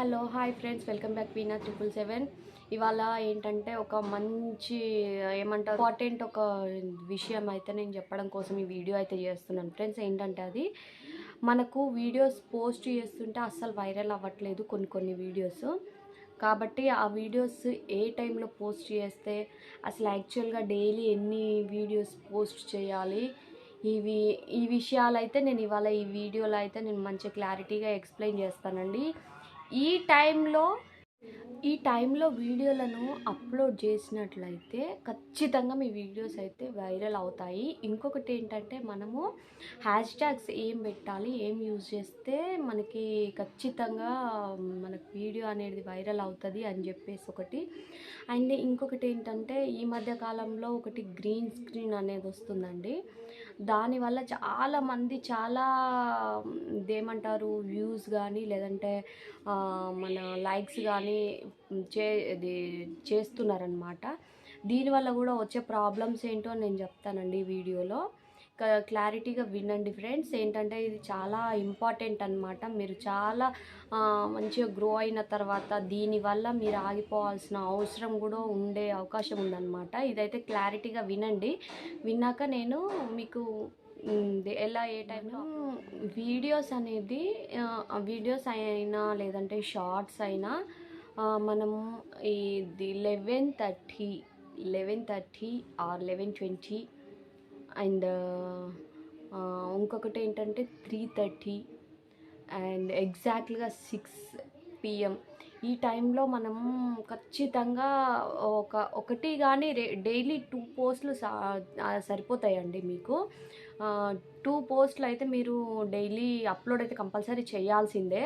Hello hi friends. Welcome back Veena triple seven. ఇవాళ ఏంటంటే ఒక మంచి ఏమంటారు ఇంపార్టెంట్ ఒక విషయం అయితే నేను చెప్పడం కోసం ఈ వీడియో అయితే చేస్తున్నాను. ఫ్రెండ్స్ ఏంటంటే అది మనకు వీడియోస్ పోస్ట్ చేస్తుంటే అస్సలు వైరల్ అవ్వట్లేదు కొన్ని కొన్ని వీడియోస్. కాబట్టి ఆ వీడియోస్ ఏ టైంలో పోస్ట్ చేస్తే అసలు యాక్చువల్గా డైలీ ఎన్ని వీడియోస్ పోస్ట్ చేయాలి? ఇవి ఈ విషయాలు అయితే నేను ఇవాళ ఈ వీడియోలో అయితే నేను మంచి క్లారిటీగా ఎక్స్ప్లెయిన్ చేస్తానండి. ఈ టైంలో ఈ టైంలో వీడియోలను అప్లోడ్ చేసినట్లయితే ఖచ్చితంగా మీ వీడియోస్ అయితే వైరల్ అవుతాయి. ఇంకొకటి ఏంటంటే మనము హ్యాష్ ట్యాగ్స్ ఏం పెట్టాలి ఏం యూజ్ చేస్తే మనకి ఖచ్చితంగా మనకు వీడియో అనేది వైరల్ అవుతుంది అని చెప్పేసి ఒకటి. అండ్ ఇంకొకటి ఏంటంటే ఈ మధ్య కాలంలో ఒకటి గ్రీన్ స్క్రీన్ అనేది వస్తుందండి. దానివల్ల చాలామంది చాలా ఇదేమంటారు వ్యూస్ కానీ లేదంటే మన లైక్స్ కానీ చే ఇది చేస్తున్నారనమాట దీనివల్ల కూడా వచ్చే ప్రాబ్లమ్స్ ఏంటో నేను చెప్తానండి ఈ వీడియోలో. క్లారిటీగా వినండి ఫ్రెండ్స్. ఏంటంటే ఇది చాలా ఇంపార్టెంట్ అనమాట మీరు చాలా మంచిగా గ్రో అయిన తర్వాత దీనివల్ల మీరు ఆగిపోవాల్సిన అవసరం కూడా ఉండే అవకాశం ఉందన్నమాట. ఇదైతే క్లారిటీగా వినండి. విన్నాక నేను మీకు ఎలా ఏ టైంలో? వీడియోస్ అనేది వీడియోస్ అయినా లేదంటే షార్ట్స్ అయినా ఆ, మనము ఇది eleven thirty eleven thirty or eleven twenty and ఇంకొకటి ఏంటంటే త్రీ థర్టీ అండ్ ఎగ్జాక్ట్గా సిక్స్ పిఎం ఈ టైంలో మనం ఖచ్చితంగా ఒక ఒకటి కానీ డైలీ టూ పోస్టులు సరిపోతాయండి మీకు. టూ పోస్టులు అయితే మీరు డైలీ అప్లోడ్ అయితే కంపల్సరీ చేయాల్సిందే.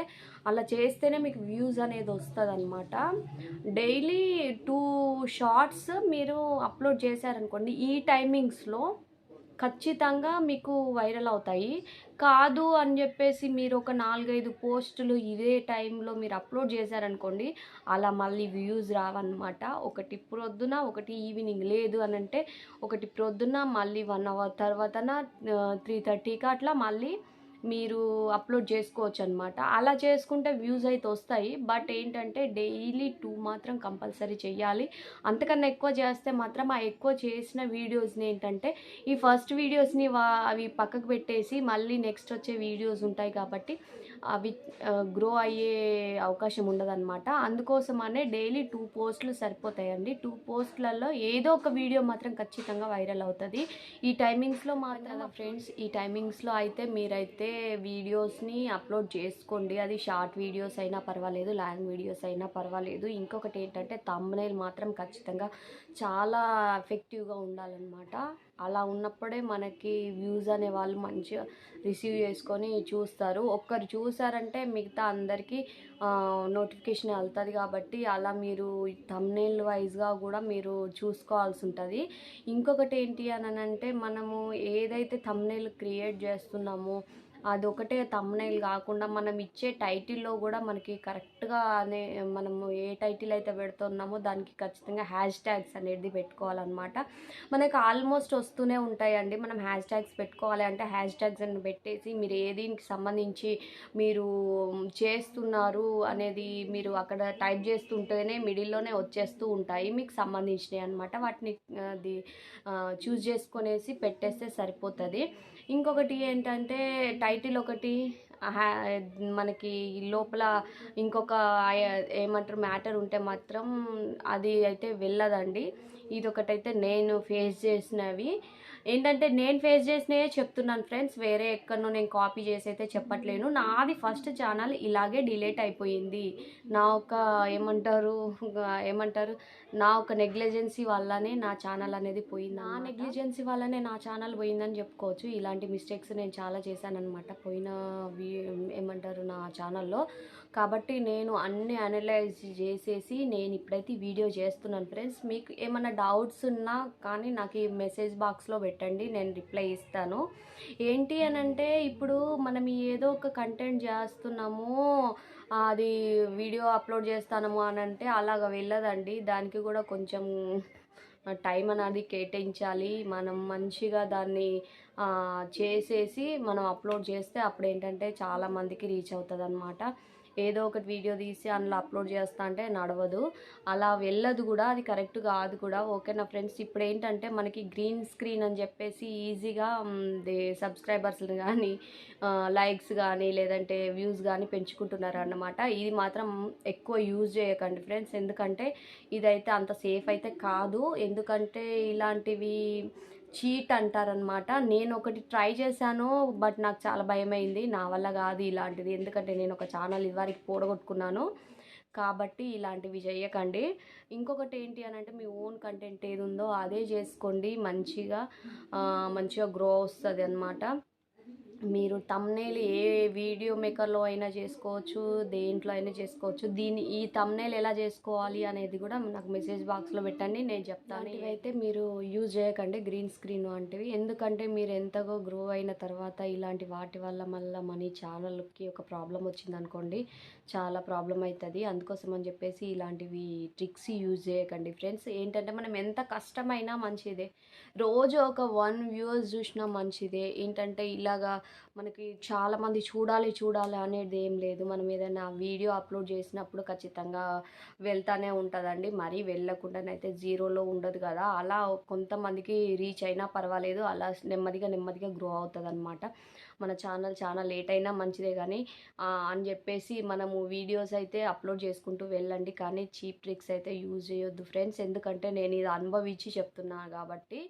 అలా చేస్తేనే మీకు వ్యూస్ అనేది వస్తుంది అనమాట డైలీ టూ షార్ట్స్ మీరు అప్లోడ్ చేశారనుకోండి ఈ టైమింగ్స్లో ఖచ్చితంగా మీకు వైరల్ అవుతాయి. కాదు అని చెప్పేసి మీరు ఒక నాలుగైదు పోస్టులు ఇదే టైంలో మీరు అప్లోడ్ చేశారనుకోండి అలా మళ్ళీ వ్యూస్ రావన్నమాట. ఒకటి ప్రొద్దున ఒకటి ఈవినింగ్ లేదు అని అంటే ఒకటి ప్రొద్దున మళ్ళీ వన్ అవర్ తర్వాతన త్రీ థర్టీకి అట్లా మళ్ళీ మీరు అప్లోడ్ చేసుకోవచ్చు అనమాట అలా చేసుకుంటే వ్యూస్ అయితే వస్తాయి. బట్ ఏంటంటే డైలీ టూ మాత్రం కంపల్సరీ చేయాలి. అంతకన్నా ఎక్కువ చేస్తే మాత్రం ఆ ఎక్కువ చేసిన వీడియోస్ని ఏంటంటే ఈ ఫస్ట్ వీడియోస్ని వా అవి పక్కకు పెట్టేసి మళ్ళీ నెక్స్ట్ వచ్చే వీడియోస్ ఉంటాయి కాబట్టి అవి గ్రో అయ్యే అవకాశం ఉండదన్నమాట. అందుకోసమనే డైలీ టూ పోస్టులు సరిపోతాయండి. టూ పోస్టులలో ఏదో ఒక వీడియో మాత్రం ఖచ్చితంగా వైరల్ అవుతుంది. ఈ టైమింగ్స్లో మాత్రం ఫ్రెండ్స్ ఈ టైమింగ్స్లో అయితే మీరైతే వీడియోస్ని అప్లోడ్ చేసుకోండి. అది షార్ట్ వీడియోస్ అయినా పర్వాలేదు లాంగ్ వీడియోస్ అయినా పర్వాలేదు. ఇంకొకటి ఏంటంటే తమ్నైల్ మాత్రం ఖచ్చితంగా చాలా ఎఫెక్టివ్గా ఉండాలన్నమాట. అలా ఉన్నప్పుడే మనకి వ్యూస్ అనే వాళ్ళు మంచిగా రిసీవ్ చేసుకొని చూస్తారు. ఒక్కరు చూసారంటే మిగతా అందరికీ నోటిఫికేషన్ వెళ్తుంది కాబట్టి అలా మీరు తమ్నేల్ వైజ్గా కూడా మీరు చూసుకోవాల్సి ఉంటుంది. ఇంకొకటి ఏంటి అని అంటే మనము ఏదైతే తమ్నేల్ క్రియేట్ చేస్తున్నామో అదొకటే తమ్నైల్ కాకుండా మనం ఇచ్చే టైటిల్లో కూడా మనకి కరెక్ట్గా అనే మనము ఏ టైటిల్ అయితే పెడుతున్నామో దానికి ఖచ్చితంగా హ్యాష్ ట్యాగ్స్ అనేది పెట్టుకోవాలన్నమాట. మనకి ఆల్మోస్ట్ వస్తూనే ఉంటాయండి. మనం హ్యాష్ ట్యాగ్స్ పెట్టుకోవాలి అంటే హ్యాష్ ట్యాగ్స్ అని పెట్టేసి మీరు ఏ దీనికి సంబంధించి మీరు చేస్తున్నారు అనేది మీరు అక్కడ టైప్ చేస్తుంటేనే మిడిల్లోనే వచ్చేస్తూ ఉంటాయి. మీకు సంబంధించినవి అనమాట వాటిని అది చూస్ చేసుకునేసి పెట్టేస్తే సరిపోతుంది. ఇంకొకటి ఏంటంటే టైటిల్ ఒకటి హ్యా- మనకి లోపల ఇంకొక ఏమంటారు మ్యాటర్ ఉంటే మాత్రం అది అయితే వెళ్ళదండి. ఇది ఒకటైతే నేను ఫేస్ చేసినవి. ఏంటంటే నేను ఫేస్ చేసినవే చెప్తున్నాను ఫ్రెండ్స్ వేరే ఎక్కడనో నేను కాపీ చేసి అయితే చెప్పట్లేను. నాది ఫస్ట్ ఛానల్ ఇలాగే డిలేట్ అయిపోయింది. నా ఒక ఏమంటారు ఏమంటారు నా ఒక నెగ్లిజెన్సీ వల్లనే నా ఛానల్ అనేది పోయింది నా నెగ్లిజెన్సీ వల్లనే నా ఛానల్ పోయిందని చెప్పుకోవచ్చు. ఇలాంటి మిస్టేక్స్ నేను చాలా చేశానన్నమాట పోయిన వీ- ఏమంటారు నా ఛానల్లో. కాబట్టి నేను అన్ని అనలైజ్ చేసేసి నేను ఇప్పుడైతే వీడియో చేస్తున్నాను ఫ్రెండ్స్. మీకు ఏమైనా డౌట్స్ ఉన్నా కానీ నాకు ఈ మెసేజ్ బాక్స్లో పెట్టండి. నేను రిప్లై ఇస్తాను. ఏంటి అని అంటే ఇప్పుడు మనం ఏదో ఒక కంటెంట్ చేస్తున్నాము అది వీడియో అప్లోడ్ చేస్తాము అని అంటే అలాగ వెళ్ళదండి. దానికి కూడా కొంచెం టైం అనేది కేటాయించాలి. మనం మంచిగా దాన్ని చేసేసి మనం అప్లోడ్ చేస్తే అప్పుడు ఏంటంటే చాలా మందికి రీచ్ అవుతుంది అనమాట ఏదో ఒకటి వీడియో తీసి అందులో అప్లోడ్ చేస్తా అంటే నడవదు. అలా వెళ్ళదు కూడా అది కరెక్ట్ కాదు కూడా. ఓకే నా ఫ్రెండ్స్ ఇప్పుడు ఏంటంటే మనకి గ్రీన్ స్క్రీన్ అని చెప్పేసి ఈజీగా సబ్స్క్రైబర్స్ని కానీ లైక్స్ కానీ లేదంటే వ్యూస్ కానీ పెంచుకుంటున్నారు అన్నమాట ఇది మాత్రం ఎక్కువ యూజ్ చేయకండి ఫ్రెండ్స్. ఎందుకంటే ఇదైతే అంత సేఫ్ అయితే కాదు. ఎందుకంటే ఇలాంటివి చీట్ అంటారనమాట నేను ఒకటి ట్రై చేశాను బట్ నాకు చాలా భయమైంది. నా వల్ల కాదు ఇలాంటిది. ఎందుకంటే నేను ఒక ఛానల్ ఇదివరకు పోడగొట్టుకున్నాను. కాబట్టి ఇలాంటివి చేయకండి ఇంకొకటి ఏంటి అని అంటే మీ ఓన్ కంటెంట్ ఏది ఉందో అదే చేసుకోండి. మంచిగా మంచిగా గ్రో వస్తుంది అనమాట మీరు తమ్నేల్ ఏ వీడియో మేకర్లో అయినా చేసుకోవచ్చు దేంట్లో అయినా చేసుకోవచ్చు. దీన్ని ఈ తమ్నేల్ ఎలా చేసుకోవాలి అనేది కూడా నాకు మెసేజ్ బాక్స్లో పెట్టండి నేను చెప్తాను. ఇవైతే మీరు యూజ్ చేయకండి గ్రీన్ స్క్రీన్ వంటివి ఎందుకంటే మీరు ఎంతగో గ్రో అయిన తర్వాత ఇలాంటి వాటి వల్ల మళ్ళీ మనీ ఛానల్కి ఒక ప్రాబ్లం వచ్చింది అనుకోండి చాలా ప్రాబ్లం అవుతుంది అందుకోసం అని చెప్పేసి ఇలాంటివి ట్రిక్స్ యూజ్ చేయకండి ఫ్రెండ్స్ ఏంటంటే మనం ఎంత కష్టమైనా మంచిదే. రోజు ఒక వన్ వ్యూస్ చూసినా మంచిదే. ఏంటంటే ఇలాగా మనకి చాలామంది చూడాలి చూడాలి అనేది ఏం లేదు. మనం ఏదైనా వీడియో అప్లోడ్ చేసినప్పుడు ఖచ్చితంగా వెళ్తానే ఉంటుందండి. మరీ వెళ్ళకుండానైతే జీరోలో ఉండదు కదా. అలా కొంతమందికి రీచ్ అయినా పర్వాలేదు. అలా నెమ్మదిగా నెమ్మదిగా గ్రో అవుతుంది అనమాట మన ఛానల్ చాలా లేట్ అయినా మంచిదే కానీ అని చెప్పేసి మనము వీడియోస్ అయితే అప్లోడ్ చేసుకుంటూ వెళ్ళండి. కానీ చీప్ ట్రిక్స్ అయితే యూజ్ చేయొద్దు ఫ్రెండ్స్. ఎందుకంటే నేను ఇది అనుభవించి చెప్తున్నాను కాబట్టి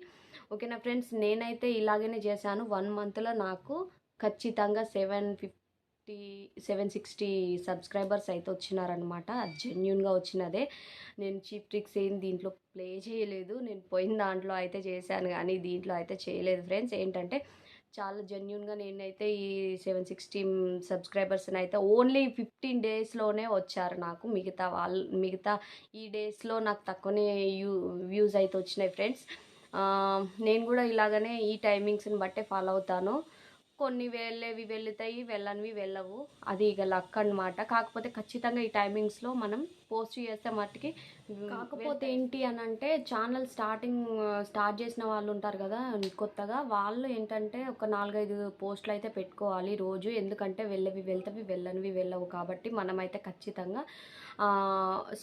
ఓకేనా ఫ్రెండ్స్ నేనైతే ఇలాగనే చేశాను. వన్ మంత్లో నాకు ఖచ్చితంగా seven fifty seven sixty subscribers అయితే వచ్చినారనమాట అది జెన్యున్గా వచ్చినదే. నేను చీప్ ట్రిక్స్ ఏం దీంట్లో ప్లే చేయలేదు. నేను పోయిన దాంట్లో అయితే చేశాను కానీ దీంట్లో అయితే చేయలేదు ఫ్రెండ్స్. ఏంటంటే చాలా జెన్యున్గా నేనైతే ఈ సెవెన్ సిక్స్టీ సబ్స్క్రైబర్స్ని అయితే ఓన్లీ ఫిఫ్టీన్ డేస్లోనే వచ్చారు నాకు. మిగతా వాళ్ళు మిగతా ఈ డేస్లో నాకు తక్కువనే వ్యూ వ్యూస్ అయితే వచ్చినాయి ఫ్రెండ్స్. నేను కూడా ఇలాగనే ఈ టైమింగ్స్ని బట్టే ఫాలో అవుతాను. కొన్ని వెళ్ళేవి వెళ్తాయి వెళ్ళనివి వెళ్ళవు. అది ఇక లక్ అన్నమాట. కాకపోతే ఖచ్చితంగా ఈ టైమింగ్స్లో మనం పోస్ట్ చేస్తే మట్టుకి కాకపోతే ఏంటి అని అంటే ఛానల్ స్టార్టింగ్ స్టార్ట్ చేసిన వాళ్ళు ఉంటారు కదా కొత్తగా వాళ్ళు ఏంటంటే ఒక నాలుగైదు పోస్టులు అయితే పెట్టుకోవాలి రోజు. ఎందుకంటే వెళ్ళవి వెళ్తవి వెళ్ళనివి వెళ్ళవు కాబట్టి మనమైతే ఖచ్చితంగా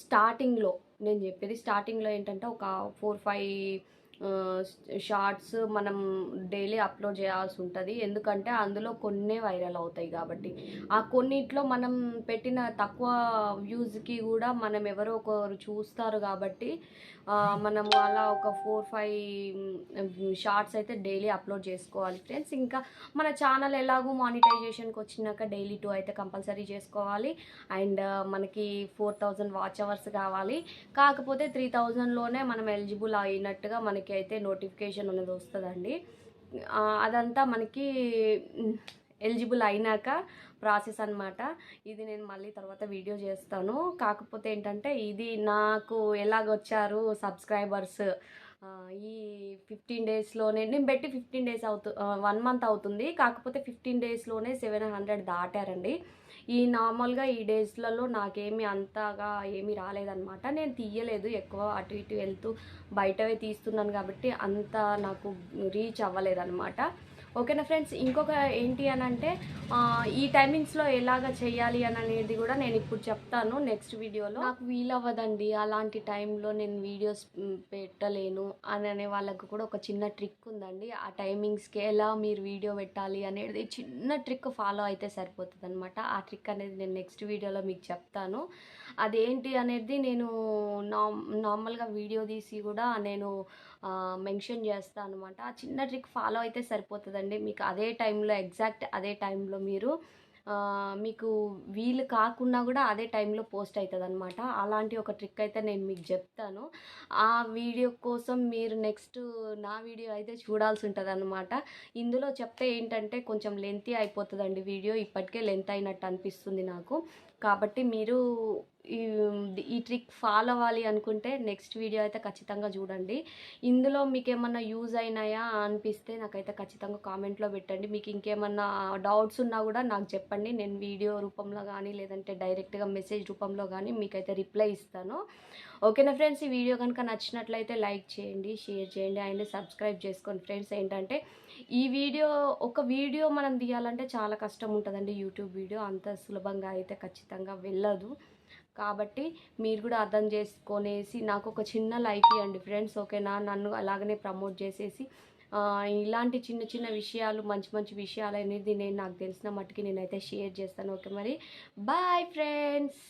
స్టార్టింగ్లో నేను చెప్పేది స్టార్టింగ్లో ఏంటంటే ఒక ఫోర్ ఫైవ్ షార్ట్స్ మనం డైలీ అప్లోడ్ చేయాల్సి ఉంటుంది. ఎందుకంటే అందులో కొన్నే వైరల్ అవుతాయి కాబట్టి. ఆ కొన్నిట్లో మనం పెట్టిన తక్కువ వ్యూస్కి కూడా మనం ఎవరో ఒకరు చూస్తారు కాబట్టి మనం అలా ఒక ఫోర్ ఫైవ్ షార్ట్స్ అయితే డైలీ అప్లోడ్ చేసుకోవాలి. ఫ్రెండ్స్ ఇంకా మన ఛానల్ ఎలాగో మానిటైజేషన్కి వచ్చినాక డైలీ టూ అయితే కంపల్సరీ చేసుకోవాలి. అండ్ మనకి ఫోర్ థౌజండ్ వాచ్ అవర్స్ కావాలి. కాకపోతే త్రీ థౌజండ్లోనే మనం ఎలిజిబుల్ అయినట్టుగా మనకి అయితే నోటిఫికేషన్ అనేది వస్తుందండి. అదంతా మనకి ఎలిజిబుల్ అయినాక ప్రాసెస్ అన్నమాట. ఇది నేను మళ్ళీ తర్వాత వీడియో చేస్తాను. కాకపోతే ఏంటంటే ఇది నాకు ఎలాగొచ్చారు సబ్స్క్రైబర్స్ ఈ ఫిఫ్టీన్ డేస్లోనే నేను పెట్టి ఫిఫ్టీన్ డేస్ అవుతు వన్ మంత్ అవుతుంది. కాకపోతే ఫిఫ్టీన్ డేస్లోనే సెవెన్ హండ్రెడ్ దాటారండి. ఈ నార్మల్గా ఈ డేస్లలో నాకేమి అంతగా ఏమీ రాలేదన్నమాట. నేను తీయలేదు ఎక్కువ అటు ఇటు వెళ్తూ బయటవే తీస్తున్నాను కాబట్టి అంత నాకు రీచ్ అవ్వలేదన్నమాట. ఓకేనా ఫ్రెండ్స్? ఇంకొక ఏంటి అని అంటే ఈ టైమింగ్స్లో ఎలాగ చేయాలి అని అనేది కూడా నేను ఇప్పుడు చెప్తాను నెక్స్ట్ వీడియోలో. నాకు వీలవ్వదండి. అలాంటి టైంలో నేను వీడియోస్ పెట్టలేను అని అనే వాళ్ళకు కూడా ఒక చిన్న ట్రిక్ ఉందండి. ఆ టైమింగ్స్కి ఎలా మీరు వీడియో పెట్టాలి అనేది చిన్న ట్రిక్ ఫాలో అయితే సరిపోతుంది అనమాట ఆ ట్రిక్ అనేది నేను నెక్స్ట్ వీడియోలో మీకు చెప్తాను. అదేంటి అనేది నేను నా నార్మల్గా వీడియో తీసి కూడా నేను మెన్షన్ చేస్తాను అనమాట ఆ చిన్న ట్రిక్ ఫాలో అయితే సరిపోతుంది సరిపోతుందండి మీకు అదే టైంలో ఎగ్జాక్ట్ అదే టైంలో మీరు మీకు వీలు కాకుండా కూడా అదే టైంలో పోస్ట్ అవుతుంది అనమాట అలాంటి ఒక ట్రిక్ అయితే నేను మీకు చెప్తాను. ఆ వీడియో కోసం మీరు నెక్స్ట్ నా వీడియో అయితే చూడాల్సి ఉంటుంది అనమాట ఇందులో చెప్తే ఏంటంటే కొంచెం లెంతీ అయిపోతుందండి వీడియో. ఇప్పటికే లెంత్ అయినట్టు అనిపిస్తుంది నాకు. కాబట్టి మీరు ఈ ఈ ట్రిక్ ఫాలో అవ్వాలి అనుకుంటే నెక్స్ట్ వీడియో అయితే ఖచ్చితంగా చూడండి. ఇందులో మీకు ఏమన్నా యూజ్ అయినాయా అనిపిస్తే నాకైతే ఖచ్చితంగా కామెంట్లో పెట్టండి. మీకు ఇంకేమన్నా డౌట్స్ ఉన్నా కూడా నాకు చెప్పండి. నేను వీడియో రూపంలో కానీ లేదంటే డైరెక్ట్గా మెసేజ్ రూపంలో కానీ మీకైతే రిప్లై ఇస్తాను. ఓకేనా ఫ్రెండ్స్ ఈ వీడియో కనుక నచ్చినట్లయితే లైక్ చేయండి షేర్ చేయండి అండ్ సబ్స్క్రైబ్ చేసుకోండి. ఫ్రెండ్స్ ఏంటంటే ఈ వీడియో ఒక వీడియో మనం తీయాలంటే చాలా కష్టం ఉంటుందండి యూట్యూబ్ వీడియో అంత సులభంగా అయితే ఖచ్చితంగా వెళ్ళదు. కాబట్టి మీరు కూడా అర్థం చేసుకొనేసి నాకు ఒక చిన్న లైక్ ఇవ్వండి ఫ్రెండ్స్ ఓకేనా? నన్ను అలాగనే ప్రమోట్ చేసేసి ఇలాంటి చిన్న చిన్న విషయాలు మంచి మంచి విషయాలు అనేది నేను నాకు తెలిసిన మట్టుకి నేనైతే షేర్ చేస్తాను. ఓకే మరి? Bye friends!